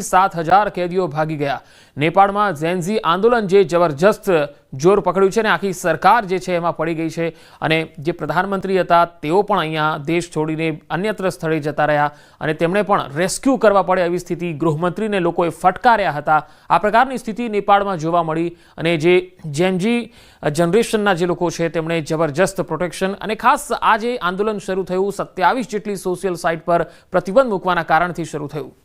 સાત હજાર કેદીઓ ભાગી ગયા. નેપાળમાં ઝેન્ઝી આંદોલન જે જબરજસ્ત જોર પકડ્યું છે ને આખી સરકાર જે છે એમાં પડી ગઈ છે અને જે પ્રધાનમંત્રી હતા તેઓ પણ અહીંયા દેશ છોડીને અન્યત્ર સ્થળે જતા રહ્યા અને તેમણે પણ રેસ્ક્યુ કરવા પડે એવી સ્થિતિ ગૃહમંત્રીને લોકોએ ફટકાર્યા હતા. આ પ્રકારની સ્થિતિ નેપાળમાં જોવા મળી અને જે ઝેન્ઝી જનરેશનના જે લોકો છે તેમણે જબરજસ્ત પ્રોટેક્શન અને ખાસ આ જે આંદોલન શરૂ થયું, સત્યાવીસ જેટલી સોશિયલ સાઇટ પર પ્રતિબંધ મૂકવાના કારણથી શરૂ થયું.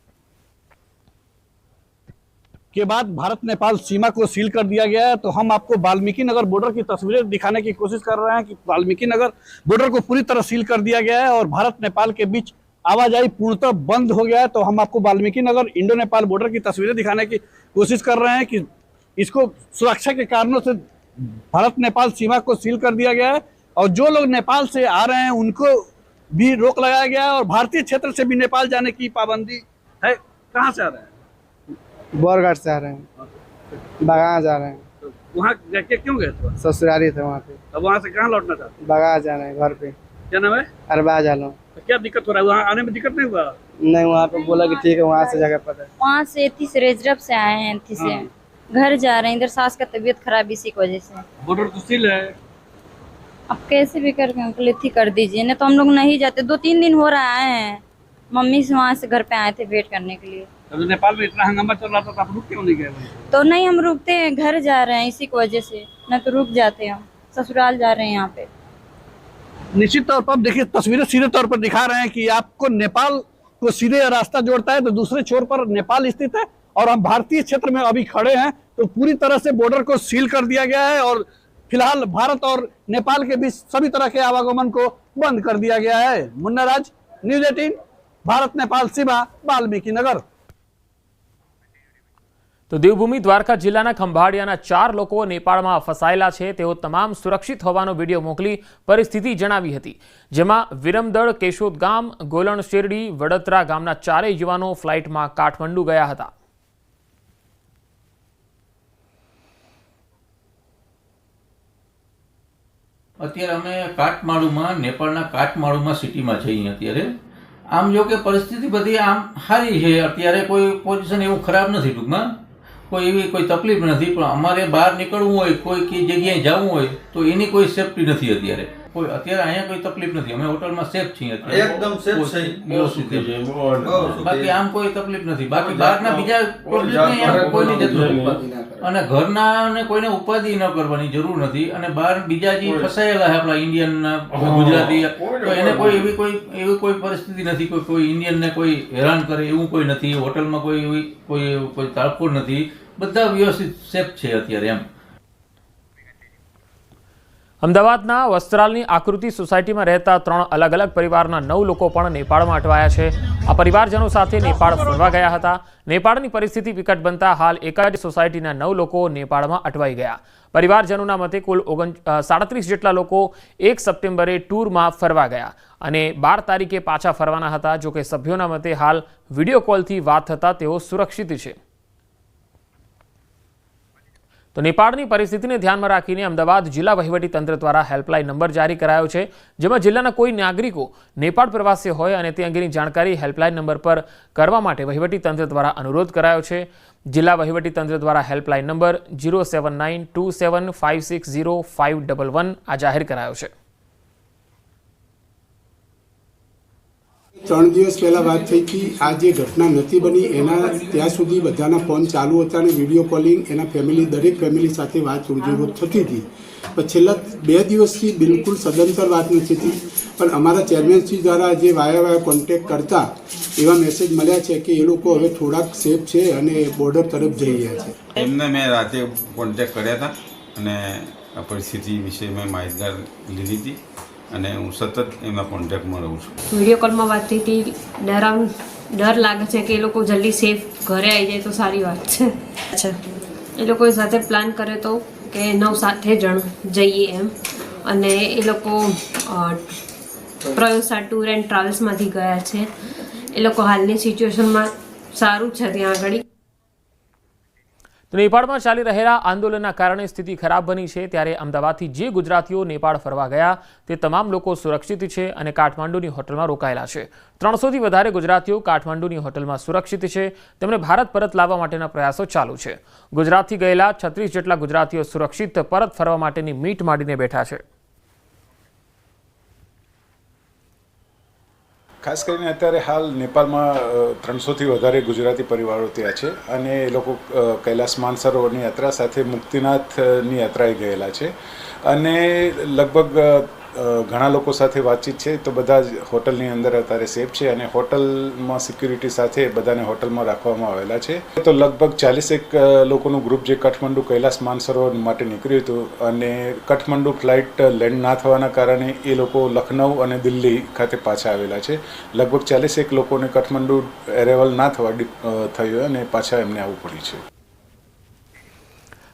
के बाद भारत नेपाल सीमा को सील कर दिया गया है। तो हम आपको वाल्मीकि नगर बॉर्डर की तस्वीरें दिखाने की कोशिश कर रहे हैं कि वाल्मीकि नगर बॉर्डर को पूरी तरह सील कर दिया गया है और भारत नेपाल के बीच आवाजाही पूर्णतः बंद हो गया है। तो हम आपको वाल्मीकि नगर, इंडो नेपाल बॉर्डर की तस्वीरें दिखाने की कोशिश कर रहे हैं कि इसको सुरक्षा के कारणों से भारत नेपाल सीमा को सील कर दिया गया है और जो लोग नेपाल से आ रहे हैं, उनको भी रोक लगाया गया है और भारतीय क्षेत्र से भी नेपाल जाने की पाबंदी है। कहाँ से आ रहे हैं? बोरगढ़ से आ रहे हैं। बगा जा रहे हैं। तो वहाँ जाके क्यों गए थे? ससुराली थे वहाँ पे। अब वहाँ से कहाँ लौटना चाहते बगा जा रहे हैं घर पे। क्या नाम है? अरबा जालो तो क्या दिक्कत हो रहा है? वहाँ आने में दिक्कत नहीं हुआ? नहीं वहाँ पे बोला कि ठीक है वहाँ से जगह पता है। वहाँ से एथी से से आए हैं एथी से। घर जा रहे हैं इधर सास का तबीयत खराब इसी की वजह से। बॉर्डर तो सील है। अब कैसे भी करके अंकल एथी कर दीजिए नहीं तो हम लोग नहीं जाते। दो तीन दिन हो रहा है। मम्मी से वहाँ से घर पे आए थे वेट करने के लिए। तो नेपाल में इतना हंगामा चल रहा था तो आप रुक क्यों नहीं गए तो नहीं हम रुकते हैं घर जा रहे हैं इसी की वजह से। न तो रुक जाते हम ससुराल जा रहे हैं यहाँ पे। निश्चित तौर पर देखिए तस्वीरें सीधे तौर पर दिखा रहे हैं कि आपको नेपाल को सीधे रास्ता जोड़ता है तो दूसरे छोर पर नेपाल स्थित है और हम भारतीय क्षेत्र में अभी खड़े हैं तो पूरी तरह से बॉर्डर को सील कर दिया गया है और फ़िलहाल भारत और नेपाल के बीच सभी तरह के आवागमन को बंद कर दिया गया है। मुन्ना राज न्यूज़ एटीन भारत नेपाल सीमा वाल्मीकि नगर। તો દેવભૂમિ દ્વારકા જિલ્લાના ખંભાળિયાના ચાર લોકો નેપાળમાં ફસાયેલા છે. તેઓ તમામ સુરક્ષિત હોવાનો વીડિયો મોકલી પરિસ્થિતિ જણાવી હતી. જેમાં વિરમદળ, કેશોદ ગામ, ગોલણ શેરડી, વડોદરા ગામના ચારેય યુવાનો ફ્લાઇટમાં કાઠમંડુ ગયા હતા. અત્યારે અમે કાઠમાળુમાં નેપાળના કાઠમાળુમાં સિટીમાં છીએ અત્યારે. આમ જો કે પરિસ્થિતિ બધી આમ સારી છે. અત્યારે કોઈ પોઝિશન એવું ખરાબ નથી ટૂંકમાં. કોઈ એવી કોઈ તકલીફ નથી પણ અમારે બહાર નીકળવું હોય કોઈ કઈ જગ્યાએ જવું હોય તો એની કોઈ સેફટી નથી અત્યારે. કોઈ અત્યારે અહીંયા કોઈ તકલીફ નથી. અમે હોટલમાં સેફ છીએ અત્યારે. એકદમ સેફ છે. વ્યવસ્થિત છે. બાકી આમ કોઈ તકલીફ નથી. બાકી બહારના બીજા કોઈની જતું અને ઘરના ને કોઈને ઉપાધિ ન કરવાની જરૂર નથી. અને બહાર બીજા જે ફસાયેલા છે આપણા ઇન્ડિયન ગુજરાતી તો એને કોઈ એવી કોઈ એવી કોઈ પરિસ્થિતિ નથી કોઈ કોઈ ઇન્ડિયન ને કોઈ હેરાન કરે એવું કોઈ નથી. હોટલમાં કોઈ એવી કોઈ કોઈ તાળફોડ નથી. બધા વ્યવસ્થિત સેફ છે અત્યારે એમ. અમદાવાદના વસ્ત્રાલની આકૃતિ સોસાયટીમાં રહેતા ત્રણ અલગ અલગ પરિવારના નવ લોકો પણ નેપાળમાં અટવાયા છે. આ પરિવારજનો સાથે નેપાળ ફરવા ગયા હતા. નેપાળની પરિસ્થિતિ વિકટ બનતા હાલ એક જ સોસાયટીના નવ લોકો નેપાળમાં અટવાઈ ગયા. પરિવારજનોના મતે કુલ ઓગણ સાડત્રીસ જેટલા લોકો એક સપ્ટેમ્બરે ટૂરમાં ફરવા ગયા અને બાર તારીખે પાછા ફરવાના હતા. જોકે સભ્યોના મતે હાલ વીડિયો કોલથી વાત થતાં તેઓ સુરક્ષિત છે. તો નેપાળની પરિસ્થિતિને ધ્યાનમાં રાખીને અમદાવાદ જિલ્લા વહીવટીતંત્ર દ્વારા હેલ્પલાઇન નંબર જારી કરાયો છે, જેમાં જિલ્લાના કોઈ નાગરિકો નેપાળ પ્રવાસી હોય અને તે અંગેની જાણકારી હેલ્પલાઇન નંબર પર કરવા માટે વહીવટીતંત્ર દ્વારા અનુરોધ કરાયો છે. જિલ્લા વહીવટીતંત્ર દ્વારા helpline number zero seven nine two seven five six zero five double one આ જાહેર કરાયો છે. ત્રણ દિવસ પહેલાં વાત થઈ હતી આ જે ઘટના નથી બની, એના ત્યાં સુધી બધાના ફોન ચાલુ હતા અને વીડિયો કોલિંગ એના ફેમિલી, દરેક ફેમિલી સાથે વાત રોજેરોજ થતી હતી. પણ છેલ્લા બે દિવસથી બિલકુલ સદંતર વાત નથી થતી પણ અમારા ચેરમેનશ્રી દ્વારા જે વાયા વાયા કોન્ટેક્ટ કરતા, એવા મેસેજ મળ્યા છે કે એ લોકો હવે થોડાક સેફ છે અને બોર્ડર તરફ જઈ રહ્યા છે. એમને મેં રાતે કોન્ટેક્ટ કર્યા હતા અને પરિસ્થિતિ વિશે મેં માહિતગાર લીધી હતી. અને હું સતત એમાં કોન્ટેક્ટમાં રહું છું. વીડિયો કોલમાં વાત થઈ હતી ડરાવ ડર લાગે છે કે એ લોકો જલ્દી સેફ ઘરે આવી જાય તો સારી વાત છે. અચ્છા. એ લોકો સાથે પ્લાન કરે તો કે નવ સાથે જણ જઈએ એમ. અને એ લોકો પ્રયોસા ટૂર એન્ડ ટ્રાવેલ્સમાંથી ગયા છે. એ લોકો હાલની સિચ્યુએશનમાં સારું છે ત્યાં આગળ. તો નેપાળમાં ચાલી રહેલા આંદોલનના કારણે સ્થિતિ ખરાબ બની છે ત્યારે અમદાવાદથી જે ગુજરાતીઓ નેપાળ ફરવા ગયા તે તમામ લોકો સુરક્ષિત છે અને કાઠમાંડુની હોટલમાં રોકાયેલા છે. ત્રણસોથી વધારે ગુજરાતીઓ કાઠમાંડુની હોટલમાં સુરક્ષિત છે. તેમને ભારત પરત લાવવા માટેના પ્રયાસો ચાલુ છે. ગુજરાતથી ગયેલા છત્રીસ જેટલા ગુજરાતીઓ સુરક્ષિત પરત ફરવા માટેની મીટ માંડીને બેઠા છે. ખાસ કરીને અત્યારે હાલ નેપાળમાં ત્રણસોથી વધારે ગુજરાતી પરિવારો ત્યાં છે અને એ લોકો કૈલાસ માનસરોવરની યાત્રા સાથે મુક્તિનાથની યાત્રાએ ગયેલા છે. અને લગભગ ઘણા લોકો સાથે વાતચીત છે, તો બધા જ હોટલની અંદર અત્યારે સેફ છે અને હોટલમાં સિક્યુરિટી સાથે બધાને હોટલમાં રાખવામાં આવેલા છે. તો લગભગ ચાલીસેક લોકોનું ગ્રુપ જે કાઠમંડુ કૈલાસ માનસરોવર માટે નીકળ્યું હતું અને કાઠમંડુ ફ્લાઇટ લેન્ડ ના થવાના કારણે એ લોકો લખનઉ અને દિલ્હી ખાતે પાછા આવેલા છે. લગભગ ચાલીસેક લોકોને કાઠમંડુ એરેવલ ના થવા થયું અને પાછા એમને આવવું પડ્યું છે.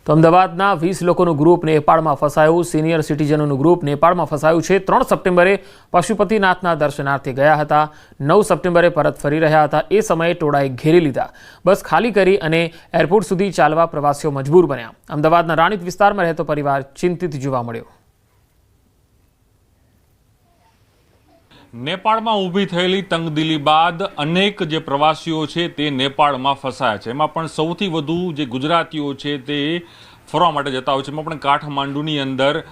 તો અમદાવાદના વીસ લોકોનું ગ્રુપ નેપાળમાં ફસાયું. સિનિયર સિટીઝનોનું ગ્રુપ નેપાળમાં ફસાયું છે. ત્રણ સપ્ટેમ્બરે પશુપતિનાથના દર્શનાર્થે ગયા હતા. નવ સપ્ટેમ્બરે પરત ફરી રહ્યા હતા. એ સમયે ટોળાએ ઘેરી લીધા. બસ ખાલી કરી અને એરપોર્ટ સુધી ચાલવા પ્રવાસીઓ મજબૂર બન્યા. અમદાવાદના રાણીત વિસ્તારમાં રહેતો પરિવાર ચિંતિત જોવા મળ્યો. નેપાળમાં ઊભી થયેલી તંગદિલી બાદ અનેક જે પ્રવાસીઓ છે તે નેપાળમાં ફસાયા છે. એમાં પણ સૌથી વધુ જે ગુજરાતીઓ છે તે ફરવા માટે જતા હોય છે. એમાં પણ કાઠમાંડુની અંદર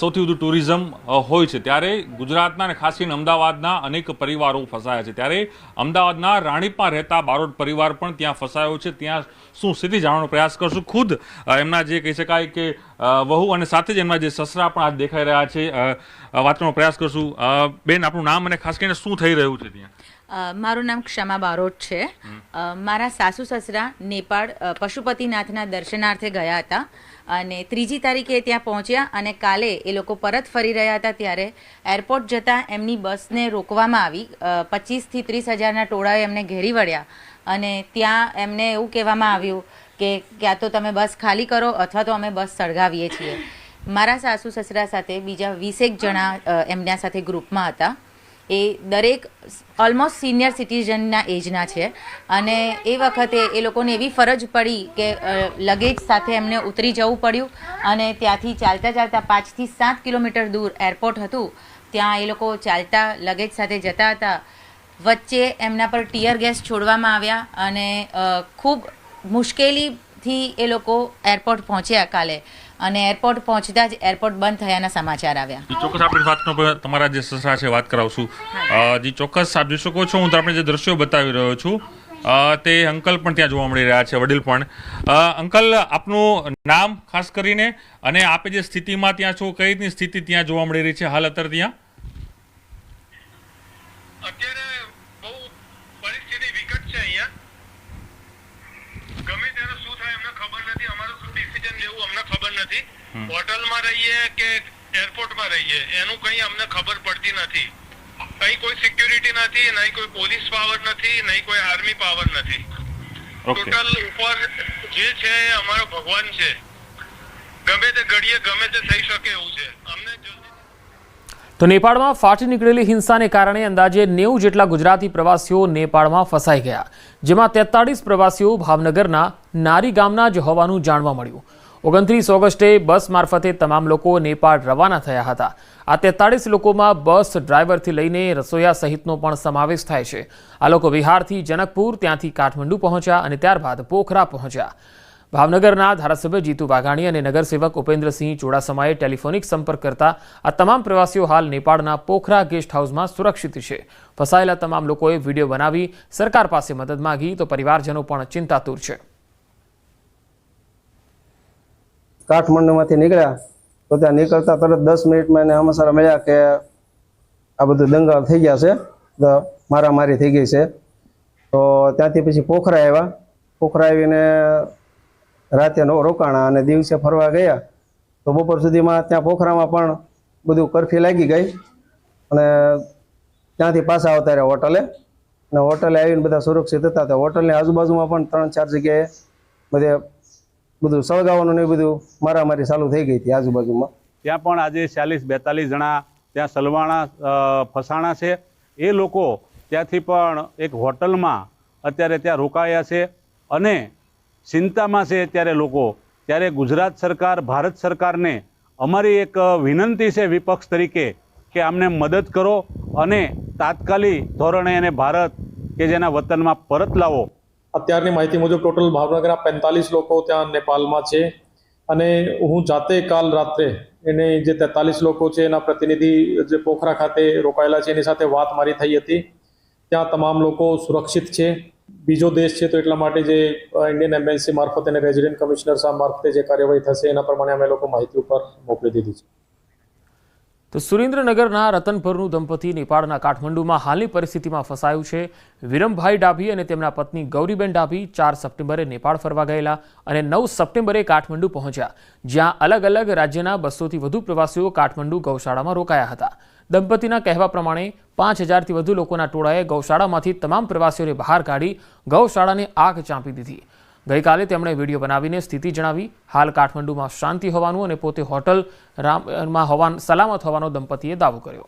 સૌથી વધુ ટુરિઝમ હોય છે. ત્યારે ગુજરાતના અને ખાસ કરીને અમદાવાદના અનેક પરિવારો ફસાયા છે. ત્યારે અમદાવાદના રાણીપમાં રહેતા બારોટ પરિવાર પણ ત્યાં ફસાયો છે. ત્યાં શું સ્થિતિ જાણવાનો પ્રયાસ કરશું. ખુદ એમના જે કહી શકાય કે વહુ અને સાથે જ એમના જે સસરા પણ આજ દેખાઈ રહ્યા છે. કરવાનો પ્રયાસ કરશું. બેન આપણું નામ અને ખાસ કરીને શું થઈ રહ્યું છે ત્યાં? મારું નામ ક્ષમા બારોટ છે. મારા સાસુ સસરા નેપાળ પશુપતિનાથના દર્શનાર્થે ગયા હતા અને ત્રીજી તારીખે ત્યાં પહોંચ્યા અને કાલે એ લોકો પરત ફરી રહ્યા હતા ત્યારે એરપોર્ટ જતાં એમની બસને રોકવામાં આવી. પચીસથી ત્રીસ હજારના ટોળાએ એમને ઘેરી વળ્યા અને ત્યાં એમને એવું કહેવામાં આવ્યું કે ક્યાં તો તમે બસ ખાલી કરો અથવા તો અમે બસ સળગાવીએ છીએ. મારા સાસુ સસરા સાથે બીજા વીસેક જણા એમના સાથે ગ્રુપમાં હતા. એ દરેક ઓલમોસ્ટ સિનિયર સિટીઝનના એજના છે. અને એ વખતે એ લોકોને એવી ફરજ પડી કે લગેજ સાથે એમને ઉતરી જવું પડ્યું અને ત્યાંથી ચાલતા ચાલતા પાંચથી સાત કિલોમીટર દૂર એરપોર્ટ હતું. ત્યાં એ લોકો ચાલતા લગેજ સાથે જતા હતા. વચ્ચે એમના પર ટીયર ગેસ છોડવામાં આવ્યા અને ખૂબ મુશ્કેલીથી એ લોકો એરપોર્ટ પહોંચ્યા કાલે. અને એરપોર્ટ પહોંચતા જ એરપોર્ટ બંધ થયાના સમાચાર આવ્યા. જી ચોક્કસ આપણે વાત તમારા જે સસરા છે વાત કરાવશું. જી ચોક્કસ આપ જોઈ શકો છો હું તમને આપણે જે દ્રશ્યો બતાવી રહ્યો છું તે અંકલ પણ ત્યાં જોવા મળી રહ્યા છે વડીલ પણ. અ, અંકલ આપનું નામ ખાસ કરીને અને આપે જે સ્થિતિમાં ત્યાં છો કઈ રીતની સ્થિતિ ત્યાં જોવા મળી રહી છે હાલ અત્યારે ત્યાં? અત્યારે બહુ પરિસ્થિતિ વિકટ છે અહીંયા ગમે ત્યારે શું થાય અમને ખબર નથી અમારું શું ડિસિઝન લેવું અમને ખબર નથી હોટલમાં રહીએ કે એરપોર્ટમાં રહીએ? એનું કંઈ અમને ખબર પડતી નથી. કંઈ કોઈ સિક્યુરિટી નથી નહીં કોઈ પોલીસ પાવર નથી નહીં કોઈ આર્મી પાવર નથી. ટોટલ ઉપર જે છે અમારો ભગવાન છે. ગમે તે ઘડીએ ગમે તે થઈ શકે એવું છે. અમને તો નેપાળમાં ફાટી નીકળેલી હિંસાને કારણે અંદાજે નેવું જેટલા ગુજરાતી પ્રવાસીઓ નેપાળમાં ફસાઈ ગયા જેમાં તેતાળીસ પ્રવાસીઓ ભાવનગરના નારી ગામના જ હોવાનું જાણવા મળ્યું. ઓગણત્રીસ ઓગસ્ટે બસ મારફતે તમામ લોકો નેપાળ રવાના થયા હતા. આ તેતાળીસ લોકોમાં બસ ડ્રાઈવરથી લઈને રસોઈયા સહિતનો પણ સમાવેશ થાય છે. આ લોકો બિહારથી જનકપુર, ત્યાંથી કાઠમંડુ પહોંચ્યા અને ત્યારબાદ પોખરા પહોંચ્યા. ભાવનગરના ધારાસભ્ય જીતુ વાઘાણી અને નગરસેવક ઉપેન્દ્રસિંહ ચુડાસમાએ ટેલિફોનિક સંપર્ક કરતા આ તમામ પ્રવાસીઓ હાલ નેપાળના પોખરા ગેસ્ટ હાઉસમાં સુરક્ષિત છે. ફસાયેલા તમામ લોકોએ વીડિયો બનાવી સરકાર પાસે મદદ માંગી તો પરિવારજનો પણ ચિંતાતુર છે. કાઠમંડુમાંથી નીકળ્યા, તો ત્યાં નીકળતા તરત દસ મિનિટમાં એને સમાચાર મળ્યા કે આ બધું દંગા થઈ ગયા છે, તો મારામારી થઈ ગઈ છે. તો ત્યાંથી પછી પોખરા આવ્યા. પોખરા આવીને રાતે રોકાણા અને દિવસે ફરવા ગયા. તો બપોર સુધીમાં ત્યાં પોખરામાં પણ બધું કરફી લાગી ગઈ અને ત્યાંથી પાછા આવતા રહ્યા હોટલે. અને હોટલે આવીને બધા સુરક્ષિત હતા. તો હોટલની આજુબાજુમાં પણ ત્રણ ચાર જગ્યાએ બધે બધું સળગાવવાનું ને એ બધું મારામારી ચાલુ થઈ ગઈ હતી આજુબાજુમાં. ત્યાં પણ આજે ચાલીસ બેતાલીસ જણા ત્યાં સલવાણા ફસાણા છે. એ લોકો ત્યાંથી પણ એક હોટલમાં અત્યારે ત્યાં રોકાયા છે અને ચિંતામાં છે ત્યારે લોકો. ત્યારે ગુજરાત સરકાર, ભારત સરકારને અમારી એક વિનંતી છે વિપક્ષ તરીકે કે આમને મદદ કરો અને તાત્કાલિક ધોરણે એને ભારત કે જેના વતનમાં પરત લાવો. અત્યારની માહિતી મુજબ ટોટલ ભાવનગરના પેંતાલીસ લોકો ત્યાં નેપાલમાં છે. અને હું જાતે કાલ રાત્રે એને જે તેતાલીસ લોકો છે એના પ્રતિનિધિ જે પોખરા ખાતે રોકાયેલા છે, એની સાથે વાત મારી થઈ હતી. ત્યાં તમામ લોકો સુરક્ષિત છે. બીજો દેશ છે તો એટલા માટે જે ઇન્ડિયન એમ્બેસી મારફતે અને રેસિડેન્ટ કમિશનર સાહેબ મારફતે જે કાર્યવાહી થશે એના પ્રમાણે અમે લોકો માહિતી ઉપર મોકલી દીધી છે. તો સુરેન્દ્રનગરના રતનપરનું દંપતી નેપાળના કાઠમંડુમાં હાલની પરિસ્થિતિમાં ફસાયું છે. વિરમભાઈ ડાભી અને તેમના પત્ની ગૌરીબેન ડાભી ચાર સપ્ટેમ્બરે નેપાળ ફરવા ગયેલા અને નવ સપ્ટેમ્બરે કાઠમંડુ પહોંચ્યા, જ્યાં અલગ અલગ રાજ્યના બસોથી વધુ પ્રવાસીઓ કાઠમંડુ ગૌશાળામાં રોકાયા હતા. દંપતીના કહેવા પ્રમાણે, પાંચ હજારથી વધુ લોકોના ટોળાએ ગૌશાળામાંથી તમામ પ્રવાસીઓને બહાર કાઢી ગૌશાળાને આગ ચાંપી દીધી. ગઈકાલે તેમણે વીડિયો બનાવીને સ્થિતિ જણાવી. હાલ કાઠમંડુમાં શાંતિ હોવાનું અને પોતે હોટલ રામમાં હોવા સલામત હોવાનો દંપતીએ દાવો કર્યો.